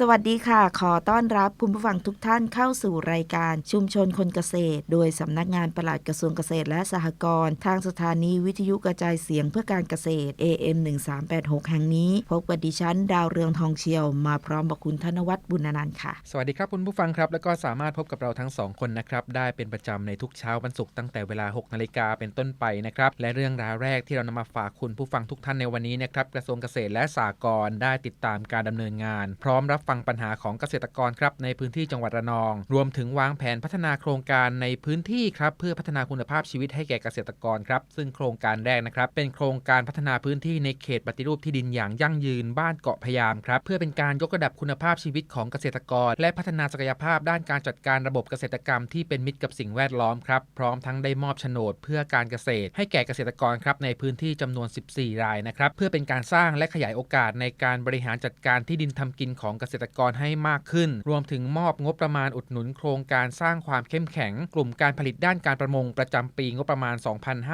สวัสดีค่ะ ขอต้อนรับคุณผู้ฟังทุกท่านเข้าสู่รายการชุมชนคนเกษตร โดยสำนักงานปลัดกระทรวงเกษตรและสหกรณ์ทางสถานีวิทยุกระจายเสียงเพื่อการเกษตร AM 1386แห่งนี้ พบกับดิฉันดาวเรืองทองเชียว มาพร้อมกับคุณธนวัฒน์บุญนันท์ค่ะ สวัสดีครับคุณผู้ฟังครับ แล้วก็สามารถพบกับเราทั้งสองคนนะครับได้เป็นประจำในทุกเช้าวันศุกร์ตั้งแต่เวลา 6นาฬิกาเป็นต้นไปนะครับและเรื่องราวแรกที่เรานำมาฝากคุณผู้ฟังทุกท่านในวันนี้นะครับกระทรวงเกษตรและสหกรณ์ได้ติดตามการดำเนินงาน พร้อมรับฟังปัญหาของเกษตรกรครับในพื้นที่จังหวัดระนอง รวมถึงวางแผนพัฒนาโครงการในพื้นที่ครับเพื่อพัฒนาคุณภาพชีวิตให้แก่เกษตรกรครับ ซึ่งโครงการแรกนะครับ เป็นโครงการพัฒนาพื้นที่ในเขตปฏิรูปที่ดินอย่างยั่งยืนบ้านเกาะพยามครับเพื่อเป็นการยกระดับคุณภาพชีวิตของเกษตรกร และพัฒนาศักยภาพด้านการจัดการระบบเกษตรกรรมที่เป็นมิตรกับสิ่งแวดล้อมครับพร้อมทั้งได้มอบโฉนดเพื่อการเกษตร ให้แก่เกษตรกรครับในพื้นที่จำนวน 14 รายนะครับเพื่อเป็นการสร้างและขยายโอกาสในการบริหารจัดการที่ดินทำกินของเกษตรกรให้มากขึ้น รวมถึงมอบงบประมาณอุดหนุนโครงการสร้างความเข้มแข็ง กลุ่มการผลิตด้านการประมงประจำปีงบประมาณ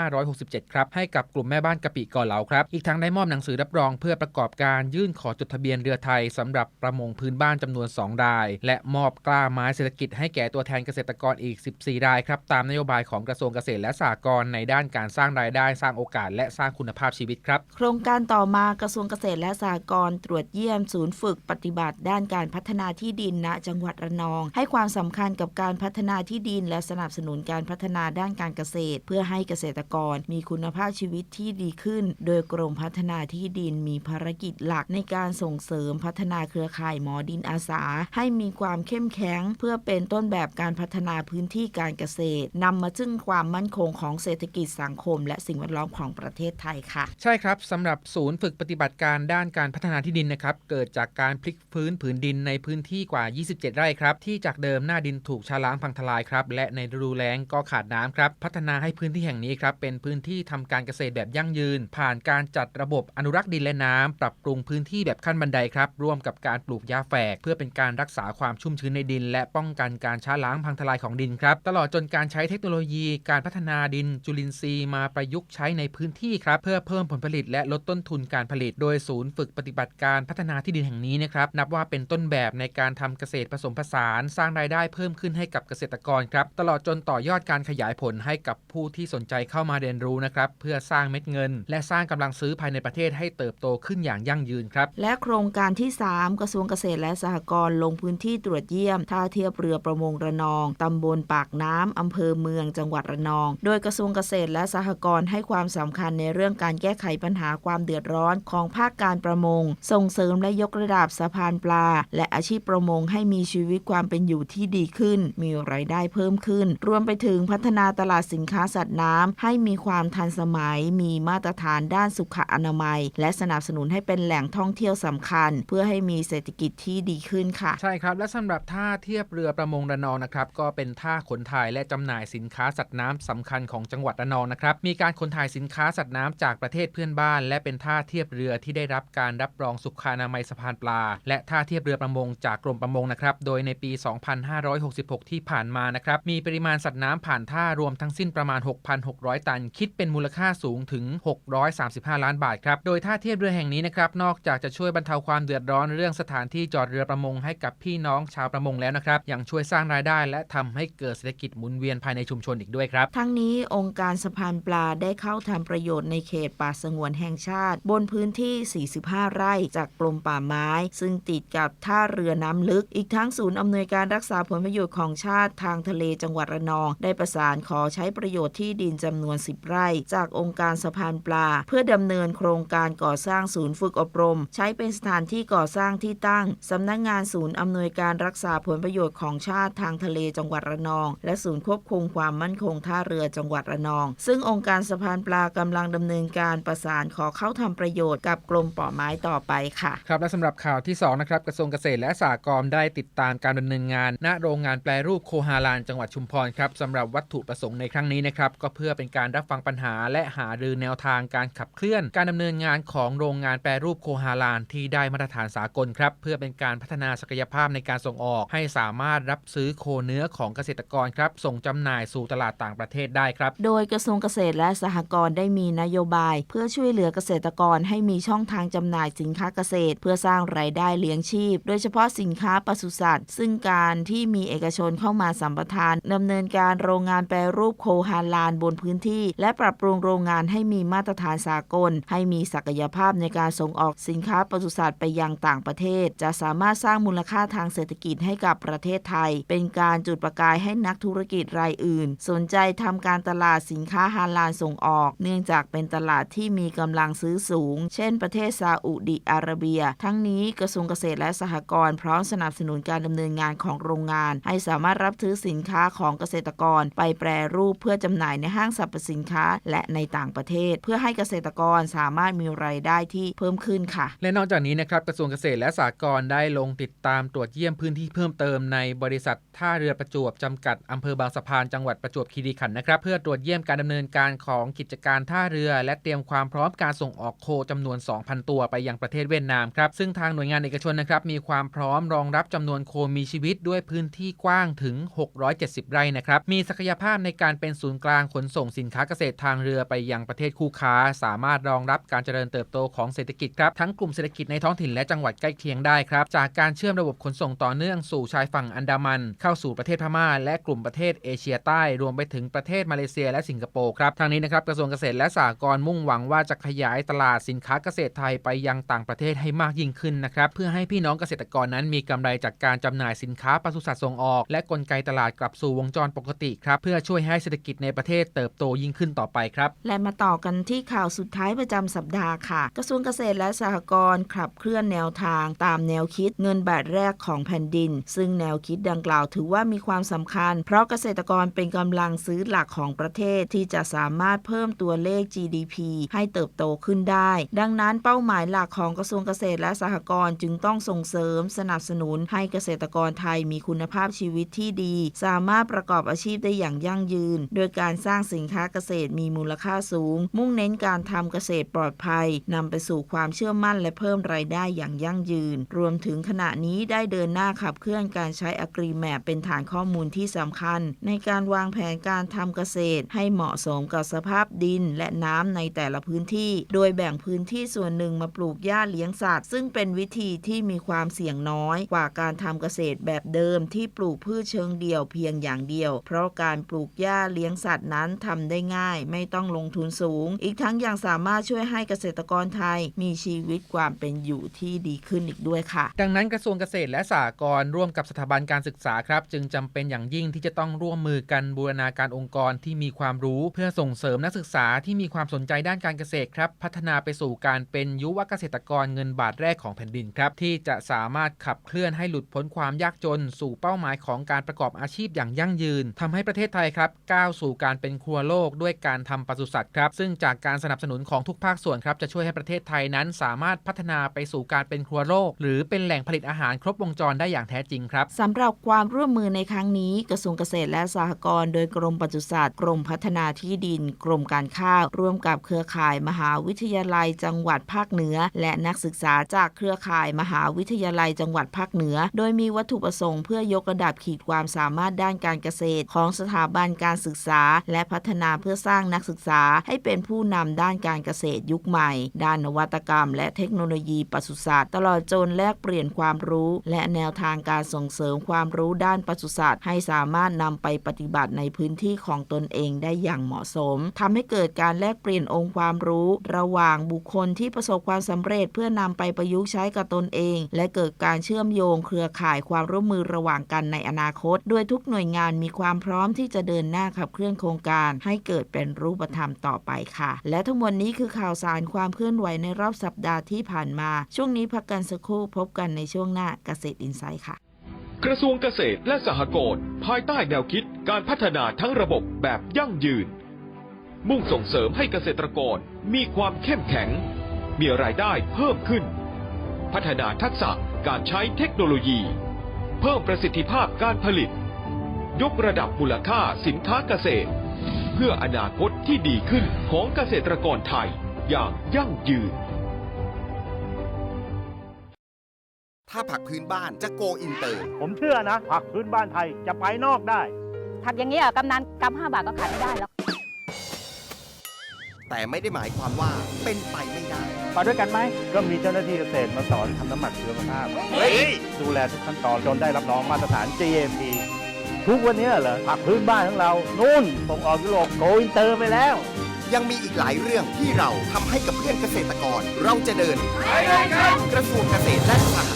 2567 ครับ ให้กับกลุ่มแม่บ้านกะปิก่อเหลาครับ อีกทั้งได้มอบหนังสือรับรองเพื่อประกอบการยื่นขอจดทะเบียนเรือไทยสำหรับประมงพื้นบ้านจำนวน 2 ราย และมอบกล้าไม้เศรษฐกิจให้แก่ตัวแทนเกษตรกรอีก 14 รายครับตามนโยบายของกระทรวงเกษตรและสหกรณ์ในด้านการสร้างรายได้สร้างโอกาส และสร้างคุณภาพชีวิตครับ โครงการต่อมากระทรวงเกษตรและสหกรณ์ตรวจเยี่ยมศูนย์ฝึกปฏิบัติด้านการพัฒนาที่ดินณจังหวัดระนอง ให้ความสำคัญกับการพัฒนาที่ดิน และสนับสนุนการพัฒนาด้านการเกษตร เพื่อให้เกษตรกรมีคุณภาพชีวิตที่ดีขึ้น โดยกรมพัฒนาที่ดินมีภารกิจหลักในการส่งเสริมพัฒนาเครือข่ายหมอดินอาสา ให้มีความเข้มแข็งเพื่อเป็นต้นแบบการพัฒนาพื้นที่การเกษตรนำมาซึ่งความมั่นคงของเศรษฐกิจสังคม และสิ่งแวดล้อมของประเทศไทยค่ะ ใช่ครับสำหรับศูนย์ฝึกปฏิบัติการด้านการพัฒนาที่ดินนะครับเกิดจากการพลิกฟื้นผืนดินในพื้นที่กว่า 27 ไร่ครับ ที่จากเดิมหน้าดินถูกชาล้างพังทลายครับ และในฤดูแล้งก็ขาดน้ำครับ พัฒนาให้พื้นที่แห่งนี้ครับ เป็นพื้นที่ทำการเกษตรแบบยั่งยืน ผ่านการจัดระบบอนุรักษ์ดินและน้ำปรับปรุงพื้นที่แบบขั้นบันไดครับ ร่วมกับการปลูกหญ้าแฝก เพื่อเป็นการรักษาความชุ่มชื้นในดิน และป้องกันการช้าล้างพังทลายของดินครับ ตลอดจนการใช้เทคโนโลยีการพัฒนาดินจุลินทรีย์มาประยุกต์ใช้ในพื้นที่ครับ เพื่อเพิ่มผลผลิตและลดต้นทุนการผลิต โดยศูนย์ฝึกปฏิบัติการพัฒนาที่ดินแห่งนี้นะครับ นับว่าเป็นต้นแบบในการทำเกษตรผสมผสาน สร้างรายได้เพิ่มขึ้นให้กับเกษตรกรครับ ตลอดจนต่อยอดการขยายผลให้กับผู้ที่สนใจเข้ามาเรียนรู้นะครับ เพื่อสร้างเม็ดเงิน และสร้างกำลังซื้อภายในประเทศให้เติบโตขึ้นอย่างยั่งยืนครับ และโครงการที่ 3 กระทรวงเกษตรและสหกรณ์ลงพื้นที่ตรวจเยี่ยมท่าเทียบเรือประมงระนองตำบลปากน้ำอำเภอเมืองจังหวัดระนอง โดยกระทรวงเกษตรและสหกรณ์ให้ความสำคัญในเรื่องการแก้ไขปัญหาความเดือดร้อนของภาคการประมง ส่งเสริมและยกระดับสะพานปลาและอาชีพประมงให้มีชีวิตความเป็นอยู่ที่ดีขึ้น มีรายได้เพิ่มขึ้น รวมไปถึงพัฒนาตลาดสินค้าสัตว์น้ำให้มีความทันสมัย มีมาตรฐานด้านสุขอนามัย และสนับสนุนให้เป็นแหล่งท่องเที่ยวสำคัญ เพื่อให้มีเศรษฐกิจที่ดีขึ้นค่ะ ใช่ครับ และสำหรับท่าเทียบเรือประมงระนองนะครับ ก็เป็นท่าขนถ่ายและจำหน่ายสินค้าสัตว์น้ำสำคัญของจังหวัดระนองนะครับ มีการขนถ่ายสินค้าสัตว์น้ำจากประเทศเพื่อนบ้าน และเป็นท่าเทียบเรือที่ได้รับการรับรองสุขอนามัยสะพานปลา และท่าเทียบเรือประมงจากกรมประมงนะครับ โดยในปี 2566 ที่ผ่านมานะครับ มีปริมาณสัตว์น้ำผ่านท่ารวมทั้งสิ้นประมาณ 6,600 ตัน คิดเป็นมูลค่าสูงถึง 635 ล้านบาทครับ โดยท่าเทียบเรือแห่งนี้นะครับ นอกจากจะช่วยบรรเทาความเดือดร้อนเรื่องสถานที่จอดเรือประมงให้กับพี่น้องชาวประมงแล้วนะครับ ยังช่วยสร้างรายได้ และทำให้เกิดเศรษฐกิจหมุนเวียนภายในชุมชนอีกด้วยครับ ทั้งนี้องค์การสะพานปลาได้เข้าทำประโยชน์ในเขตป่าสงวนแห่งชาติ บนพื้นที่ 45 ไร่จากกรมป่าไม้ ซึ่งติดกับท่าเรือน้ำลึก อีกทั้งศูนย์อำนวยการรักษาผลประโยชน์ของชาติทางทะเลจังหวัดระนอง ได้ประสานขอใช้ประโยชน์ที่ดินจำนวน 10 ไร่ จากองค์การสะพานปลา เพื่อดำเนินโครงการก่อสร้างศูนย์ฝึกอบรม ใช้เป็นสถานที่ก่อสร้างที่ตั้งสำนักงานศูนย์อำนวยการรักษาผลประโยชน์ของชาติทางทะเลจังหวัดระนอง และศูนย์ควบคุมความมั่นคงท่าเรือจังหวัดระนอง ซึ่งองค์การสะพานปลากำลังดำเนินการประสานขอเข้าทำประโยชน์กับกรมป่าไม้ต่อไปค่ะ ครับและสำหรับข่าวที่2นะครับกระทรวงเกษตรและสหกรณ์ได้ติดตามการดำเนินงาน ณโรงงานแปรรูปโคฮาลานจังหวัดชุมพรครับสำหรับวัตถุประสงค์ในครั้งนี้นะครับก็เพื่อเป็นการรับฟังปัญหา และหารือแนวทางการขับเคลื่อน การดำเนินงานของโรงงานแปรรูปโคฮาลานที่ได้มาตรฐานสากลครับเพื่อเป็นการพัฒนาศักยภาพในการส่งออก ให้สามารถรับซื้อโคเนื้อของเกษตรกรครับส่งจำหน่ายสู่ตลาดต่างประเทศได้ครับ โดยกระทรวงเกษตรและสหกรณ์ได้มีนโยบาย เพื่อช่วยเหลือเกษตรกรให้มีช่องทางจำหน่ายสินค้าเกษตร เพื่อสร้างรายได้เลี้ยงชีชีพ โดยเฉพาะสินค้าปศุสัตว์ ซึ่งการที่มีเอกชนเข้ามาสัมปทานดำเนินการโรงงานแปรรูปโคฮาลานบนพื้นที่ และปรับปรุงโรงงานให้มีมาตรฐานสากล ให้มีศักยภาพในการส่งออกสินค้าปศุสัตว์ไปยังต่างประเทศ จะสามารถสร้างมูลค่าทางเศรษฐกิจให้กับประเทศไทย เป็นการจุดประกายให้นักธุรกิจรายอื่น สนใจทำการตลาดสินค้าฮาลาลส่งออก เนื่องจากเป็นตลาดที่มีกำลังซื้อสูง เช่น ประเทศซาอุดิอาระเบีย ทั้งนี้กระทรวงเกษตรและสหกรณ์พร้อมสนับสนุนการดำเนินงานของโรงงาน ให้สามารถรับซื้อสินค้าของเกษตรกร ไปแปรรูปเพื่อจำหน่ายในห้างสรรพสินค้า และในต่างประเทศ เพื่อให้เกษตรกรสามารถมีรายได้ที่เพิ่มขึ้นค่ะ และนอกจากนี้นะครับกระทรวงเกษตรและสหกรณ์ได้ลงติดตามตรวจเยี่ยมพื้นที่เพิ่มเติมในบริษัทท่าเรือประจวบจำกัดอำเภอบางสะพานจังหวัดประจวบคีรีขันธ์นะครับ เพื่อตรวจเยี่ยมการดำเนินการของกิจการท่าเรือ และเตรียมความพร้อมการส่งออกโคจำนวน 2,000 ตัวไปยังประเทศเวียดนามครับซึ่งทางหน่วยงานเอกชนนะครับมีความพร้อมรองรับจำนวนโคมีชีวิตด้วยพื้นที่กว้างถึง 670 ไร่นะครับมีศักยภาพในการเป็นศูนย์กลางขนส่งสินค้าเกษตรทางเรือไปยังประเทศคู่ค้า สามารถรองรับการเจริญเติบโตของเศรษฐกิจครับทั้งกลุ่มเศรษฐกิจในท้องถิ่นและจังหวัดใกล้เคียงได้ครับจากการเชื่อมระบบขนส่งต่อเนื่องสู่ชายฝั่งอันดามัน เข้าสู่ประเทศพม่า และกลุ่มประเทศเอเชียใต้ รวมไปถึงประเทศมาเลเซีย และสิงคโปร์ครับทางนี้นะครับกระทรวงเกษตรและสหกรณ์มุ่งหวังว่าจะขยายตลาดสินค้าเกษตรไทยไปยังต่างประเทศให้มากยิ่งขึ้นนะครับเพื่อให้พี่น้องเกษตรกรนั้นมีกำไรจากการจำหน่ายสินค้าปศุสัตว์ส่งออก และกลไกตลาดกลับสู่วงจรปกติครับ เพื่อช่วยให้เศรษฐกิจในประเทศเติบโตยิ่งขึ้นต่อไปครับ และมาต่อกันที่ข่าวสุดท้ายประจำสัปดาห์ค่ะ กระทรวงเกษตรและสหกรณ์ขับเคลื่อนแนวทางตามแนวคิดเงินบาทแรกของแผ่นดิน ซึ่งแนวคิดดังกล่าวถือว่ามีความสำคัญ เพราะเกษตรกรเป็นกำลังซื้อหลักของประเทศที่จะสามารถเพิ่มตัวเลข GDP ให้เติบโตขึ้นได้ ดังนั้นเป้าหมายหลักของกระทรวงเกษตรและสหกรณ์จึงต้องส่งเสริมสนับสนุนให้เกษตรกรไทยมีคุณภาพชีวิตที่ดี สามารถประกอบอาชีพได้อย่างยั่งยืน โดยการสร้างสินค้าเกษตรมีมูลค่าสูง มุ่งเน้นการทำเกษตรปลอดภัยนำไปสู่ความเชื่อมั่นและเพิ่มรายได้อย่างยั่งยืน รวมถึงขณะนี้ได้เดินหน้าขับเคลื่อนการใช้อกรีแมปเป็นฐานข้อมูลที่สำคัญ ในการวางแผนการทำเกษตร ให้เหมาะสมกับสภาพดินและน้ำในแต่ละพื้นที่ โดยแบ่งพื้นที่ส่วนหนึ่งมาปลูกหญ้าเลี้ยงสัตว์ ซึ่งเป็นวิธีที่มีีความเสี่ยงน้อยกว่าการทำเกษตรแบบเดิมที่ปลูกพืชเชิงเดี่ยวเพียงอย่างเดียว เพราะการปลูกหญ้าเลี้ยงสัตว์นั้นทำได้ง่าย ไม่ต้องลงทุนสูง อีกทั้งยังสามารถช่วยให้เกษตรกรไทย มีชีวิตความเป็นอยู่ที่ดีขึ้นอีกด้วยค่ะ ดังนั้นกระทรวงเกษตรและสหกรณ์ร่วมกับสถาบันการศึกษาครับ จึงจำเป็นอย่างยิ่งที่จะต้องร่วมมือกันบูรณาการองค์กรที่มีความรู้ เพื่อส่งเสริมนักศึกษาที่มีความสนใจด้านการเกษตรครับ พัฒนาไปสู่การเป็นยุวเกษตรกรเงินบาทแรกของแผ่นดินครับที่จะสามารถขับเคลื่อนให้หลุดพ้นความยากจน สู่เป้าหมายของการประกอบอาชีพอย่างยั่งยืนทำให้ประเทศไทยครับก้าวสู่การเป็นครัวโลกด้วยการทำปศุสัตว์ครับ ซึ่งจากการสนับสนุนของทุกภาคส่วนครับจะช่วยให้ประเทศไทยนั้นสามารถพัฒนาไปสู่การเป็นครัวโลก หรือเป็นแหล่งผลิตอาหารครบวงจรได้อย่างแท้จริงครับสำหรับความร่วมมือในครั้งนี้กระทรวงเกษตรและสหกรณ์โดยกรมปศุสัตว์กรมพัฒนาที่ดิน กรมการข้าวร่วมกับเครือข่ายมหาวิทยาลัยจังหวัดภาคเหนือ และนักศึกษาจากเครือข่ายมหาวิทยาลัยจังหวัดภาคเหนือ โดยมีวัตถุประสงค์เพื่อยกระดับขีดความสามารถด้านการเกษตร ของสถาบันการศึกษา และพัฒนาเพื่อสร้างนักศึกษา ให้เป็นผู้นำด้านการเกษตรยุคใหม่ ด้านนวัตกรรม และเทคโนโลยีปศุสัตว์ตลอดจนแลกเปลี่ยนความรู้ และแนวทางการส่งเสริมความรู้ด้านปศุสัตว์ให้สามารถนำไปปฏิบัติในพื้นที่ของตนเองได้อย่างเหมาะสมทำให้เกิดการแลกเปลี่ยนองค์ความรู้ ระหว่างบุคคลที่ประสบความสำเร็จเพื่อนำไปประยุกต์ใช้กับตนเองและเกิดการเชื่อมโยงเครือข่ายความร่วมมือระหว่างกันในอนาคต โดยทุกหน่วยงานมีความพร้อมที่จะเดินหน้าขับเคลื่อนโครงการ ให้เกิดเป็นรูปธรรมต่อไปค่ะ และทั้งหมดนี้คือข่าวสารความเคลื่อนไหวในรอบสัปดาห์ที่ผ่านมา ช่วงนี้พักกันสักครู่พบกันในช่วงหน้าเกษตรอินไซด์ค่ะกระทรวงเกษตรและสหกรณ์ภายใต้แนวคิดการพัฒนาทั้งระบบแบบยั่งยืน มุ่งส่งเสริมให้เกษตรกรมีความเข้มแข็ง มีรายได้เพิ่มขึ้น พัฒนาทักษะการใช้เทคโนโลยี เพิ่มประสิทธิภาพการผลิต ยกระดับมูลค่าสินค้าเกษตร เพื่ออนาคตที่ดีขึ้นของเกษตรกรไทยอย่างยั่งยืน ถ้าผักพื้นบ้านจะโกอินเตอร์ ผมเชื่อนะ ผักพื้นบ้านไทยจะไปนอกได้ ผักอย่างนี้ยกำนันกำห้าบาทก็ขายไม่ได้หรอก แต่ไม่ได้หมายความว่าเป็นไปไม่ได้ มาด้วยกันไหม ก็มีเจ้าหน้าที่เกษตรมาสอนทำน้ำหมักชีวภาพ เฮ้ย ดูแลทุกขั้นตอนจนได้รับรองมาตรฐาน GMP ทุกวันนี้เหรอผักพื้นบ้านของเรา นู่นส่งออกยุโรปโกอินเตอร์ไปแล้ว ยังมีอีกหลายเรื่องที่เราทำให้กับเพื่อนเกษตรกร เราจะเดินกระทรวงเกษตรและสหกรณ์ก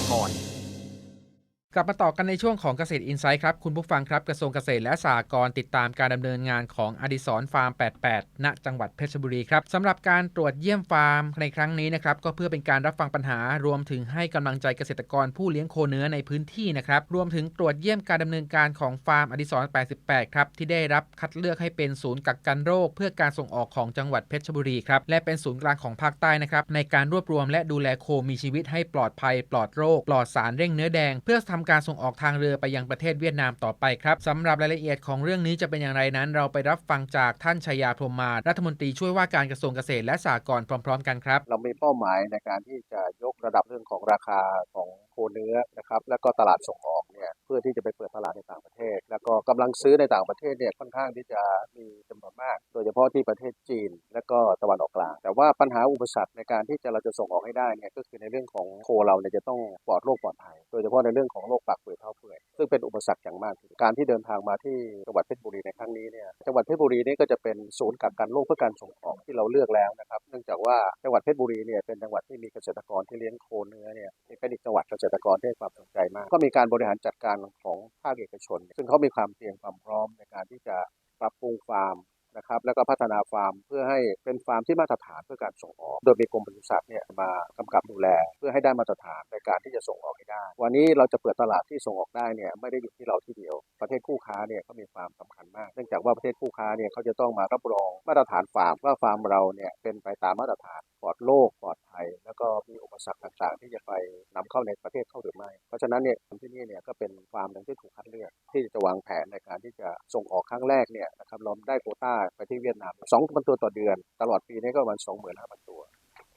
ลับมาต่อกันในช่วงของเกษตรอินไซต์ครับ คุณผู้ฟังครับกระทรวงเกษตรและสหกรณ์ติดตามการดำเนินงานของอดิสรฟาร์ม 88 ณ จังหวัดเพชรบุรีครับสำหรับการตรวจเยี่ยมฟาร์มในครั้งนี้นะครับก็เพื่อเป็นการรับฟังปัญหารวมถึงให้กำลังใจเกษตรกรผู้เลี้ยงโคเนื้อในพื้นที่นะครับรวมถึงตรวจเยี่ยมการดำเนินการของฟาร์มอดิสร 88 ครับที่ได้รับคัดเลือกให้เป็นศูนย์กักกันโรค เพื่อการส่งออกของจังหวัดเพชรบุรีครับและเป็นศูนย์กลางของภาคใต้นะครับในการรวบรวมและดูแลโคมีชีวิตให้ปลอดภัย ปลอดโรค ปลอดสารเร่งเนื้อแดง เพื่อทำการส่งออกทางเรือไปยังประเทศเวียดนามต่อไปครับสำหรับรายละเอียดของเรื่องนี้จะเป็นอย่างไรนั้น เราไปรับฟังจากท่านชยาพรหมมารัฐมนตรีช่วยว่าการกระทรวงเกษตรและสหกรณ์พร้อม ๆ กันครับ เรามีเป้าหมายในการที่จะยกระดับเรื่องของราคาของโคเนื้อนะครับแล้วก็ตลาดส่งออกเนี่ย พื่อที่จะไปเปิดตลาดในต่างประเทศ แล้วก็กำลังซื้อในต่างประเทศเนี่ยค่อนข้างที่จะมีจำนวนมาก โดยเฉพาะที่ประเทศจีน และก็ตะวันออกกลาง แต่ว่าปัญหาอุปสรรคในการที่จะเราจะส่งออกให้ได้เนี่ยก็คือในเรื่องของโคเราเนี่ยจะต้องปลอดโรคปลอดภัย โดยเฉพาะในเรื่องของโรคปากเปื่อยเท้าเปื่อยซึ่งเป็นอุปสรรคอย่างมากการที่เดินทางมาที่จังหวัดเพชรบุรีในครั้งนี้เนี่ยจังหวัดเพชรบุรีนี่ก็จะเป็นศูนย์กักกันโรคเพื่อการส่งออกที่เราเลือกแล้วนะครับเนื่องจากว่าจังหวัดเพชรบุรีเนี่ยเป็นจังหวัดที่มีเกษตรกรที่เลี้ยงโคเนื้อเนี่ยเป็นอีกจังหวัดเกษตรกรที่ให้ความสนใจมาก ก็มีการบริหารจัดการของภาคเอกชน ซึ่งเขามีความเตรียมความพร้อมในการที่จะปรับปรุงฟาร์ม นะครับแล้วก็พัฒนาฟาร์มเพื่อให้เป็นฟาร์มที่มาตรฐานเพื่อการส่งออก โดยมีกรมปศุสัตว์เนี่ยมากำกับดูแล เพื่อให้ได้มาตรฐานในการที่จะส่งออกให้ได้ วันนี้เราจะเปิดตลาดที่ส่งออกได้เนี่ยไม่ได้อยู่ที่เราที่เดียว ประเทศคู่ค้าเนี่ยเขามีความสำคัญมาก เนื่องจากว่าประเทศคู่ค้าเนี่ยเขาจะต้องมารับรองมาตรฐานฟาร์มว่าฟาร์มเราเนี่ยเป็นไปตามมาตรฐานปลอดโรคปลอดภัย แล้วก็มีอุปสรรคต่างๆ ที่จะไปนำเข้าในประเทศเข้าหรือไม่ เพราะฉะนั้นเนี่ยที่นี่เนี่ยก็เป็นฟาร์มหนึ่งที่ถูกคัดเลือกที่จะวางแผนในการที่จะส่งออกครั้งแรกเนี่ยนะครับเราได้โควต้าไปที่เวียดนามสองพันตัวต่อเดือน ตลอดปีนี้ก็ประมาณสองหมื่นห้าพันตัว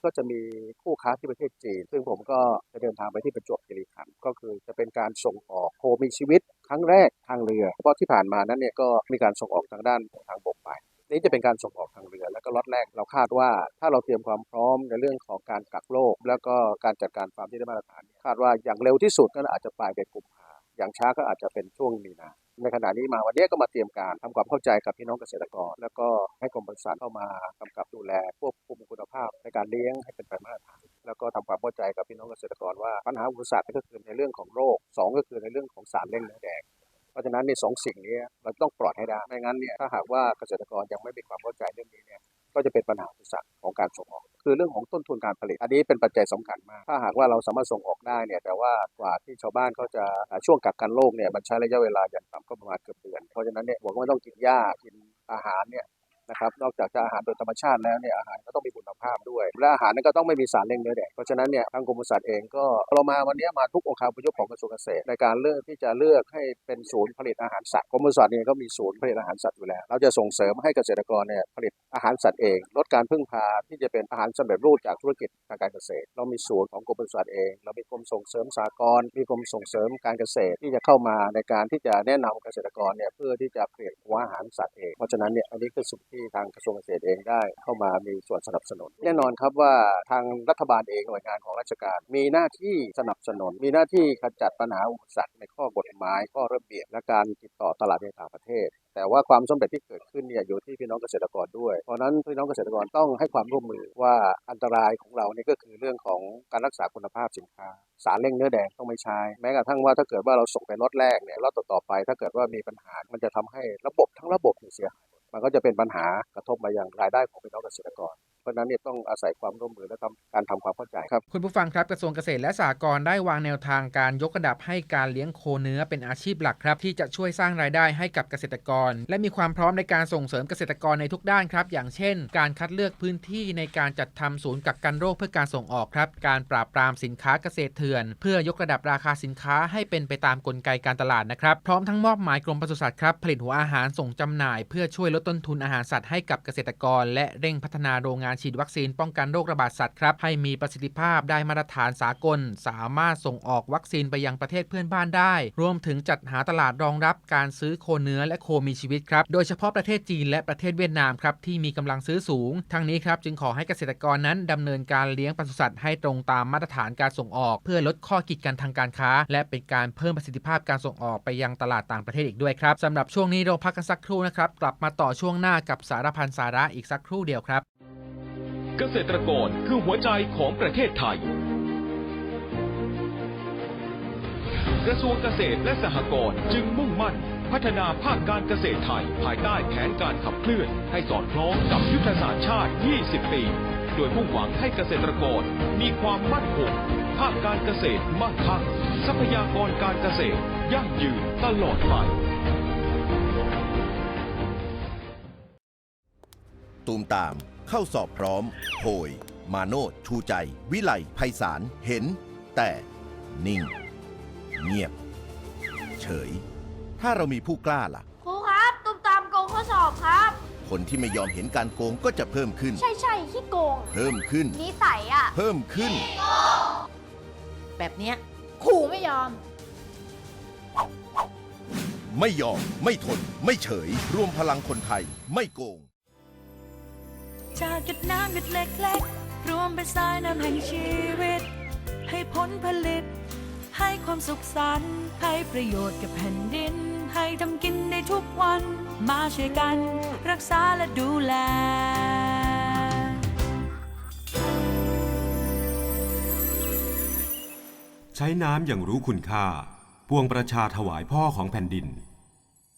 ก็จะมีคู่ค้าที่ประเทศจีน ซึ่งผมก็จะเดินทางไปที่ประจวบคีรีขันธ์ก็คือจะเป็นการส่งออกโคมีชีวิต ครั้งแรกทางเรือ เพราะที่ผ่านมานั้นเนี่ยก็มีการส่งออกทางด้านทางบกไปนี่จะเป็นการส่งออกทางเรือ แล้วก็ล็อตแรกเราคาดว่า ถ้าเราเตรียมความพร้อมในเรื่องของการกักโรคแล้วก็การจัดการฟาร์มที่ได้มาตรฐาน คาดว่าอย่างเร็วที่สุดก็อาจจะปลายเดือนกุมภา อย่างช้าก็อาจจะเป็นช่วงมีนาในขณะนี้มาวันนี้ก็มาเตรียมการทำความเข้าใจกับพี่น้องเกษตรกร แล้วก็ให้กรมปศุสัตว์เข้ามากำกับดูแลควบคุมคุณภาพในการเลี้ยงให้เป็นไปมาตรฐานแล้วก็ทำความเข้าใจกับพี่น้องเกษตรกรว่าปัญหาอุปสรรคก็คือในเรื่องของโรคสองก็คือในเรื่องของสารเล่งเนื้อแดง เพราะฉะนั้นในสองสิ่งนี้เราต้องปลอดให้ได้ไม่งั้นเนี่ยถ้าหากว่าเกษตรกรยังไม่มีความเข้าใจเรื่องนี้เนี่ยก็จะเป็นปัญหาอุปสรรคของการส่งออก คือเรื่องของต้นทุนการผลิต อันนี้เป็นปัจจัยสำคัญมาก ถ้าหากว่าเราสามารถส่งออกได้เนี่ยแต่ว่ากว่าที่ชาวบ้านเขาจะช่วงกักกันโรคเนี่ยมันใช้ระยะเวลาอย่างต่ำก็ประมาณเกือบเดือน เพราะฉะนั้นเนี่ยบอกว่าต้องกินหญ้ากินอาหารเนี่ย นะครับ นอกจากจะอาหารโดยธรรมชาติแล้วเนี่ยอาหารก็ต้องมีคุณภาพด้วย และอาหารนั้นก็ต้องไม่มีสารเร่งเนื้อแดงเพราะฉะนั้นเนี่ยทางกรมปศุสัตว์เองก็เรามาวันนี้มาทุกองค์คาพยพของกระทรวงเกษตร ในการเลือกที่จะเลือกให้เป็นศูนย์ผลิตอาหารสัตว์กรมปศุสัตว์เองก็มีศูนย์ผลิตอาหารสัตว์อยู่แล้ว เราจะส่งเสริมให้เกษตรกรเนี่ยผลิตอาหารสัตว์เอง ลดการพึ่งพาที่จะเป็นอาหารสำเร็จรูปจากธุรกิจทางการเกษตร เรามีศูนย์ของกรมปศุสัตว์เองเรามีกรมส่งเสริมสหกรมีกรมส่งเสริมการเกษตรที่จะเข้ามาในการที่จะแนะนำเกษตรกรเนี่ยเพื่อที่จะผลิตหัวอาหารสัตว์เองเพราะฉะนั้นเนี่ยอันนี้คือสิ่งที่ทางกระทรวงเกษตรเองได้เข้ามามีส่วนสนับสนุน แน่นอนครับว่าทางรัฐบาลเองหน่วยงานของราชการ มีหน้าที่สนับสนุน มีหน้าที่ขจัดปัญหาอุปสรรคในข้อกฎหมายข้อระเบียบและการติดต่อตลาดในต่างประเทศ แต่ว่าความสำเร็จที่เกิดขึ้นเนี่ยอยู่ที่พี่น้องเกษตรกรด้วย เพราะนั้นพี่น้องเกษตรกรต้องให้ความร่วมมือว่าอันตรายของเรานี่ก็คือเรื่องของการรักษาคุณภาพสินค้า สารเร่งเนื้อแดงต้องไม่ใช้แม้กระทั่งว่าถ้าเกิดว่าเราส่งไปล็อตแรกเนี่ยล็อตต่อๆไป ถ้าเกิดว่ามีปัญหามันจะทำให้ระบบทั้งระบบเสียหาย มันก็จะเป็นปัญหากระทบมาอย่างรายได้ของพี่น้องเกษตรกร เพราะนั้นเนี่ยต้องอาศัยความร่วมมือและทำการทำความเข้าใจครับคุณผู้ฟังครับกระทรวงเกษตรและสหกรณ์ได้วางแนวทางการยกระดับให้การเลี้ยงโคเนื้อเป็นอาชีพหลักครับ ที่จะช่วยสร้างรายได้ให้กับเกษตรกร และมีความพร้อมในการส่งเสริมเกษตรกรในทุกด้านครับ อย่างเช่น การคัดเลือกพื้นที่ในการจัดทำศูนย์กักกันโรคเพื่อการส่งออกครับ การปราบปรามสินค้าเกษตรเถื่อน เพื่อยกระดับราคาสินค้าให้เป็นไปตามกลไกการตลาดนะครับพร้อมทั้งมอบหมายกรมปศุสัตว์ครับผลิตหัวอาหารส่งจำหน่าย เพื่อช่วยลดต้นทุนอาหารสัตว์ให้กับเกษตรกร และเร่งพัฒนาโรงงานานฉีดวัคซีนป้องกันโรคระบาดสัตว์ครับให้มีประสิทธิภาพได้มาตรฐานสากล สามารถส่งออกวัคซีนไปยังประเทศเพื่อนบ้านได้ รวมถึงจัดหาตลาดรองรับการซื้อโคเนื้อและโคมีชีวิตครับโดยเฉพาะประเทศจีนและประเทศเวียดนามครับที่มีกำลังซื้อสูง ทั้งนี้ครับจึงขอให้เกษตรกรนั้นดำเนินการเลี้ยงปศุสัตว์ให้ตรงตามมาตรฐานการส่งออก เพื่อลดข้อกีดกันทางการค้า และเป็นการเพิ่มประสิทธิภาพการส่งออกไปยังตลาดต่างประเทศอีกด้วยครับสำหรับช่วงนี้เราพักกันสักครู่นะครับกลับมาต่อช่วงหน้ากับสารพันสาระอีกสักครู่เดียวครับ เกษตรกรคือหัวใจของประเทศไทย กระทรวงเกษตรและสหกรณ์จึงมุ่งมั่น พัฒนาภาคการเกษตรไทย ภายใต้แผนการขับเคลื่อน ให้สอดคล้องกับยุทธศาสตร์ชาติ 20 ปี โดยมุ่งหวังให้เกษตรกรมีความมั่นคงภาคการเกษตรมั่งคั่งทรัพยากรการเกษตรยั่งยืนตลอดไปตูมตาม เข้าสอบพร้อมโพยมาโนดชูใจ วิไลไพศาลเห็น แต่นิ่ง เงียบ เฉย ถ้าเรามีผู้กล้าล่ะ ครูครับตุ้มตามโกงข้อสอบครับ คนที่ไม่ยอมเห็นการโกงก็จะเพิ่มขึ้น ใช่ใช่ขี้โกงเพิ่มขึ้น นิสัยอะ เพิ่มขึ้น แบบเนี้ยครูไม่ยอม ไม่ยอม ไม่ทน ไม่เฉย รวมพลังคนไทย ไม่โกง จากหยดน้ำหยดเล็กๆ รวมเป็นสายน้ำแห่งชีวิต ให้ผลผลิต ให้ความสุขสันต์ให้ประโยชน์กับแผ่นดิน ให้ทำกินได้ทุกวัน มาช่วยกัน รักษาและดูแลใช้น้ำอย่างรู้คุณค่าปวงประชาถวายพ่อของแผ่นดิน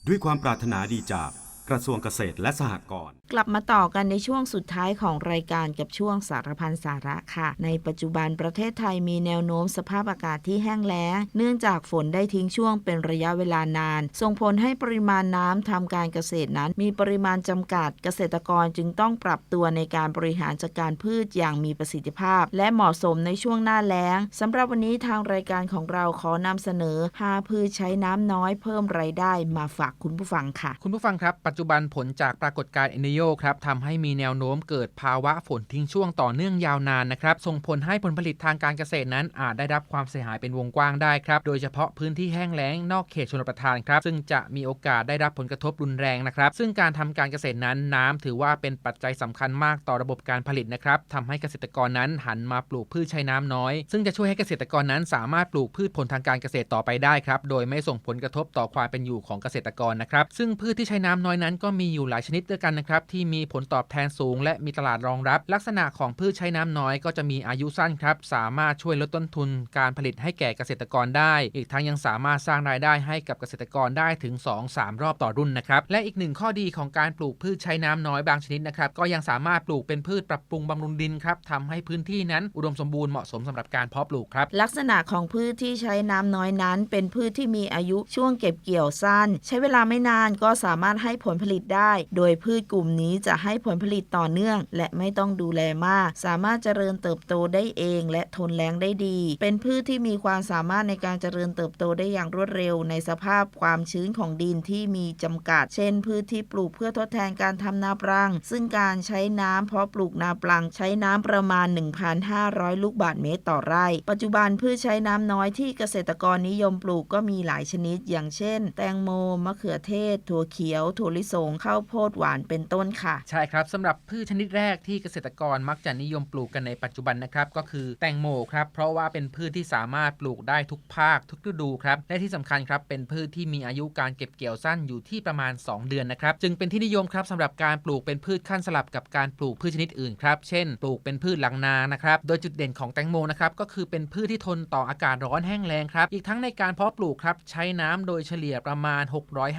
ด้วยความปรารถนาดีจาก กระทรวงเกษตรและสหกรณ์ กลับมาต่อกันในช่วงสุดท้ายของรายการกับช่วงสารพันสาระค่ะ ในปัจจุบันประเทศไทยมีแนวโน้มสภาพอากาศที่แห้งแล้ง เนื่องจากฝนได้ทิ้งช่วงเป็นระยะเวลานาน ส่งผลให้ปริมาณน้ำทำการเกษตรนั้น มีปริมาณจำกัดเกษตรกรจึงต้องปรับตัวในการบริหารจัดการพืชอย่างมีประสิทธิภาพ และเหมาะสมในช่วงหน้าแล้งสำหรับวันนี้ทางรายการของเราขอนำเสนอ5พืชใช้น้ำน้อยเพิ่มรายได้มาฝากคุณผู้ฟังค่ะ คุณผู้ฟังครับปัจจจุบันผลจากปรากฏการณ์เอเนโยครับทำให้มีแนวโน้มเกิดภาวะฝนทิ้งช่วงต่อเนื่องยาวนานนะครับ ส่งผลให้ผลผลิตทางการเกษตรนั้นอาจได้รับความเสียหายเป็นวงกว้างได้ครับ โดยเฉพาะพื้นที่แห้งแล้งนอกเขตชลประทานครับ ซึ่งจะมีโอกาสได้รับผลกระทบรุนแรงนะครับ ซึ่งการทำการเกษตรนั้นน้ำถือว่าเป็นปัจจัยสำคัญมากต่อระบบการผลิตนะครับทำให้เกษตรกรนั้นหันมาปลูกพืชใช้น้ำน้อย ซึ่งจะช่วยให้เกษตรกรนั้นสามารถปลูกพืชผลทางการเกษตรต่อไปได้ครับ โดยไม่ส่งผลกระทบต่อความเป็นอยู่ของเกษตรกรนะครับ ซึ่งพืชที่ใช้น้ำน้อยนั้นก็มีอยู่หลายชนิดด้วยกันนะครับที่มีผลตอบแทนสูง และมีตลาดรองรับ ลักษณะของพืชใช้น้ำน้อยก็จะมีอายุสั้นครับสามารถช่วยลดต้นทุนการผลิตให้แก่เกษตรกรได้ อีกทั้งยังสามารถสร้างรายได้ให้กับเกษตรกรได้ถึง 2-3 รอบต่อรุ่นนะครับและอีกหนึ่งข้อดีของการปลูกพืชใช้น้ำน้อยบางชนิดนะครับก็ยังสามารถปลูกเป็นพืชปรับปรุงบำรุงดินครับทำให้พื้นที่นั้นอุดมสมบูรณ์เหมาะสมสำหรับการเพาะปลูกครับลักษณะของพืชที่ใช้น้ำน้อยนั้น เป็นพืชที่มีอายุช่วงเก็บเกี่ยวสั้น ใช้เวลาไม่นานก็สามารถให้ผลผลิตได้ โดยพืชกลุ่มนี้จะให้ผลผลิตต่อเนื่อง และไม่ต้องดูแลมาก สามารถเจริญเติบโตได้เอง และทนแรงได้ดี เป็นพืชที่มีความสามารถในการเจริญเติบโตได้อย่างรวดเร็ว ในสภาพความชื้นของดินที่มีจำกัด เช่น พืชที่ปลูกเพื่อทดแทนการทำนาปรัง ซึ่งการใช้น้ำเพาะปลูกนาปรัง ใช้น้ำประมาณ 1,500 ลูกบาศก์เมตรต่อไร่ ปัจจุบันพืชใช้น้ำน้อยที่เกษตรกรนิยมปลูกก็มีหลายชนิด อย่างเช่น แตงโมมะเขือเทศ ถั่วเขียวถั่วลิสงข้าวโพดหวานเป็นต้นค่ะ ใช่ครับสำหรับพืชชนิดแรกที่เกษตรกรมักจะนิยมปลูกกันในปัจจุบันนะครับ ก็คือแตงโมครับ เพราะว่าเป็นพืชที่สามารถปลูกได้ทุกภาคทุกฤดูครับ และที่สำคัญครับเป็นพืชที่มีอายุการเก็บเกี่ยวสั้นอยู่ที่ประมาณ 2 เดือนนะครับ จึงเป็นที่นิยมครับสำหรับการปลูกเป็นพืชขั้นสลับกับการปลูกพืชชนิดอื่นครับ เช่น ปลูกเป็นพืชหลังนานะครับ โดยจุดเด่นของแตงโมนะครับก็คือเป็นพืชที่ทนต่ออากาศร้อนแห้งแล้งครับ อีกทั้งในการเพาะปลูกครับใช้น้ำโดยเฉลี่ยประมาณ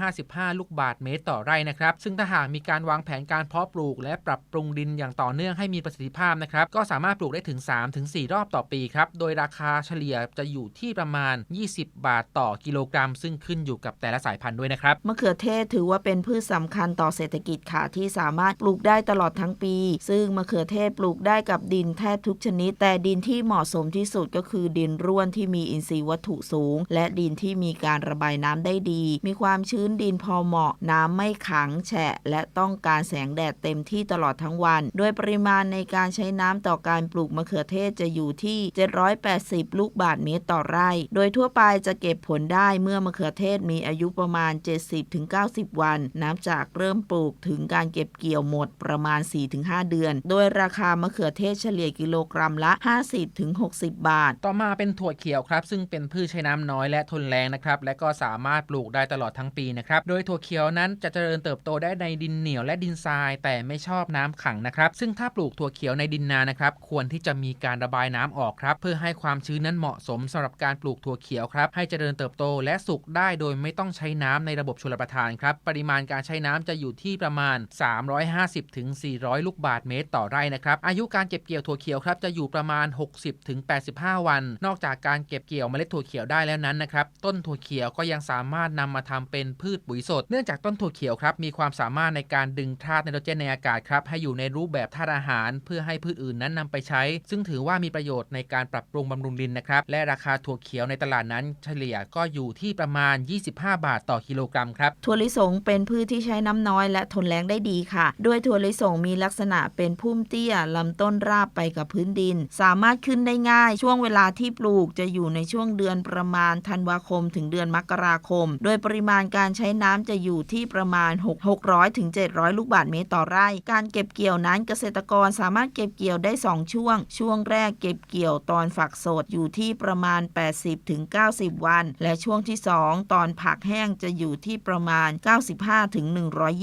655 ลูกบาศก์เมตรต่อไร่นะครับ ซึ่งถ้าหากมีการวางแผนการเพาะปลูก และปรับปรุงดินอย่างต่อเนื่องให้มีประสิทธิภาพนะครับ ก็สามารถปลูกได้ถึง 3-4 รอบต่อปีครับ โดยราคาเฉลี่ยจะอยู่ที่ประมาณ 20 บาทต่อกิโลกรัม ซึ่งขึ้นอยู่กับแต่ละสายพันธุ์ด้วยนะครับมะเขือเทศถือว่าเป็นพืชสำคัญต่อเศรษฐกิจค่ะที่สามารถปลูกได้ตลอดทั้งปี ซึ่งมะเขือเทศปลูกได้กับดินแทบทุกชนิด แต่ดินที่เหมาะสมที่สุดก็คือดินร่วนที่มีอินทรีย์วัตถุสูง และดินที่มีการระบายน้ำได้ดี มีความชื้นดินพอเหมาะน้ำไม่ขังแฉะ และต้องการแสงแดดเต็มที่ตลอดทั้งวัน โดยปริมาณในการใช้น้ำต่อการปลูกมะเขือเทศจะอยู่ที่ 780 ลูกบาทเมตรต่อไร่ โดยทั่วไปจะเก็บผลได้เมื่อมะเขือเทศมีอายุประมาณ 70-90 วัน นับจากเริ่มปลูกถึงการเก็บเกี่ยวหมดประมาณ 4-5 เดือน โดยราคามะเขือเทศเฉลี่ยกิโลกรัมละ 50-60 บาท ต่อมาเป็นถั่วเขียวครับ ซึ่งเป็นพืชใช้น้ำน้อยและทนแรงนะครับ และก็สามารถปลูกได้ตลอดทั้งปีนะครับ โดยถั่วเขียวนั้นจะเจริญเติบโตได้ในดินเหนียวและดินทราย แต่ไม่ชอบน้ำขังนะครับ ซึ่งถ้าปลูกถั่วเขียวในดินนานะครับ ควรที่จะมีการระบายน้ำออกครับ เพื่อให้ความชื้นนั้นเหมาะสมสำหรับการปลูกถั่วเขียวครับ ให้เจริญเติบโตและสุกได้โดยไม่ต้องใช้น้ำในระบบชลประทานครับ ปริมาณการใช้น้ำจะอยู่ที่ประมาณ 350ถึง400 ลูกบาทเมตรต่อไร่นะครับ อายุการเก็บเกี่ยวถั่วเขียวครับจะอยู่ประมาณ 60ถึง85 วัน นอกจากการเก็บเกี่ยวเมล็ดถั่วเขียวได้แล้วนั้นนะครับ ต้นถั่วเขียวก็ยังสามารถนำมาทำเป็นพืชปุ๋ยสด เนื่องจากต้นถั่วเขียวครับมีความสามารถในการดึงธาตุไนโตรเจนในอากาศครับให้อยู่ในรูปแบบธาตุอาหาร เพื่อให้พืชอื่นนั้นนำไปใช้ ซึ่งถือว่ามีประโยชน์ในการปรับปรุงบำรุงดินนะครับและราคาถั่วเขียวในตลาดนั้นเฉลี่ยก็อยู่ที่ประมาณ 25 บาทต่อกิโลกรัมครับถั่วลิสงเป็นพืชที่ใช้น้ำน้อยและทนแรงได้ดีค่ะโดยถั่วลิสงมีลักษณะเป็นพุ่มเตี้ยลำต้นราบไปกับพื้นดิน สามารถขึ้นได้ง่าย ช่วงเวลาที่ปลูกจะอยู่ในช่วงเดือนประมาณธันวาคม ถึงเดือนมกราคม โดยปริมาณการใช้น้ำจะอยู่ที่ประมาณ6 600ถึง700 ลูกบาศก์เมตรต่อไร่ การเก็บเกี่ยวนั้นเกษตรกรสามารถเก็บเกี่ยวได้ 2 ช่วง ช่วงแรกเก็บเกี่ยวตอนฝักสดอยู่ที่ประมาณ 80ถึง90 วัน และช่วงที่ 2 ตอนผักแห้งจะอยู่ที่ประมาณ 95ถึง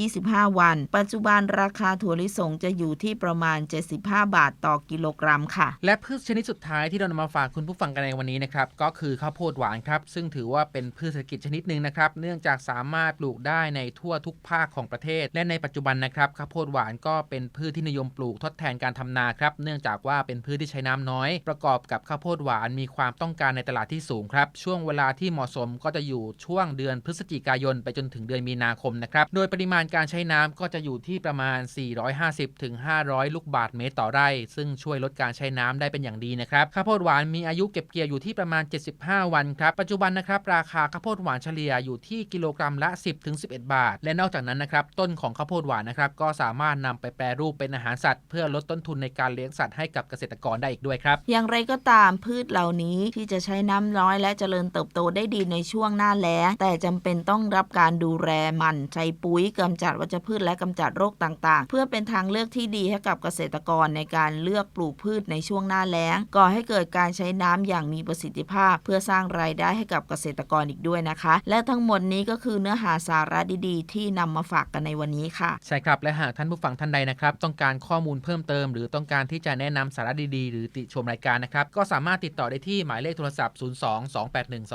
125 วัน ปัจจุบันราคาถั่วลิสงจะอยู่ที่ประมาณ 75 บาทต่อกิโลกรัมค่ะ และพืชชนิดสุดท้ายที่เรานำมาฝากคุณผู้ฟังกันในวันนี้นะครับก็คือข้าวโพดหวานครับ ซึ่งถือว่าเป็นพืชเศรษฐกิจชนิดหนึ่งนะครับ เนื่องจากสามารถปลูกได้ในทั่วทุกกภาคของประเทศ และในปัจจุบันนะครับข้าวโพดหวานก็เป็นพืชที่นิยมปลูกทดแทนการทำนาครับเนื่องจากว่าเป็นพืชที่ใช้น้ำน้อย ประกอบกับข้าวโพดหวานมีความต้องการในตลาดที่สูงครับช่วงเวลาที่เหมาะสมก็จะอยู่ช่วงเดือนพฤศจิกายน ไปจนถึงเดือนมีนาคมนะครับโดยปริมาณการใช้น้ำก็จะอยู่ที่ประมาณ 450ถึง500 ลูกบาทเมตรต่อไร่ ซึ่งช่วยลดการใช้น้ำได้เป็นอย่างดีนะครับข้าวโพดหวานมีอายุเก็บเกี่ยวอยู่ที่ประมาณ 75 วันครับปัจจุบันนะครับราคาข้าวโพดหวานเฉลี่ยอยู่ที่กิโลกรัมละ 10ถึง11 บาท และนอกจากนั้นนะครับต้นของข้าวโพดหวานนะครับก็สามารถนำไปแปรรูปเป็นอาหารสัตว์ เพื่อลดต้นทุนในการเลี้ยงสัตว์ให้กับเกษตรกรได้อีกด้วยครับ อย่างไรก็ตามพืชเหล่านี้ที่จะใช้น้ำน้อยและเจริญเติบโตได้ดีในช่วงหน้าแล้ง แต่จำเป็นต้องรับการดูแลมันใช้ปุ๋ยกำจัดวัชพืชและกำจัดโรคต่างๆ เพื่อเป็นทางเลือกที่ดีให้กับเกษตรกรในการเลือกปลูกพืชในช่วงหน้าแล้ง ก่อให้เกิดการใช้น้ำอย่างมีประสิทธิภาพ เพื่อสร้างรายได้ให้กับเกษตรกรอีกด้วยนะคะ และทั้งหมดนี้ก็คือเนื้อหาสาระดีๆ ที่นำมาฝากกันในวันนี้ค่ะ ใช่ครับ และหากท่านผู้ฟังท่านใดนะครับ ต้องการข้อมูลเพิ่มเติม หรือต้องการที่จะแนะนำสาระดีๆ หรือติชมรายการนะครับ ก็สามารถติดต่อได้ที่หมายเลขโทรศัพท์ 02 281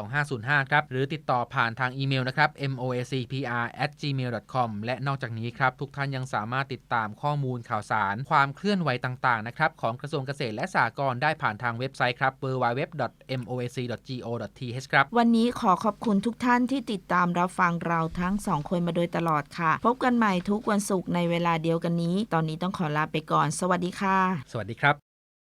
2505 ครับ หรือติดต่อผ่านทางอีเมลนะครับ moacpr at gmail com และนอกจากนี้ครับ ทุกท่านยังสามารถติดตามข้อมูลข่าวสาร ความเคลื่อนไหวต่างๆนะครับของกระทรวงเกษตรและสหกรณ์ได้ผ่านทางเว็บไซต์ครับ www.moac.go.th ครับวันนี้ขอขอบคุณทุกท่านที่ติดตามรับฟังเราทั้งสองคนมาโดยตลอดค่ะ พบกันใหม่ทุกวันศุกร์ในเวลาเดียวกันนี้ ตอนนี้ต้องขอลาไปก่อน สวัสดีค่ะ สวัสดีครับ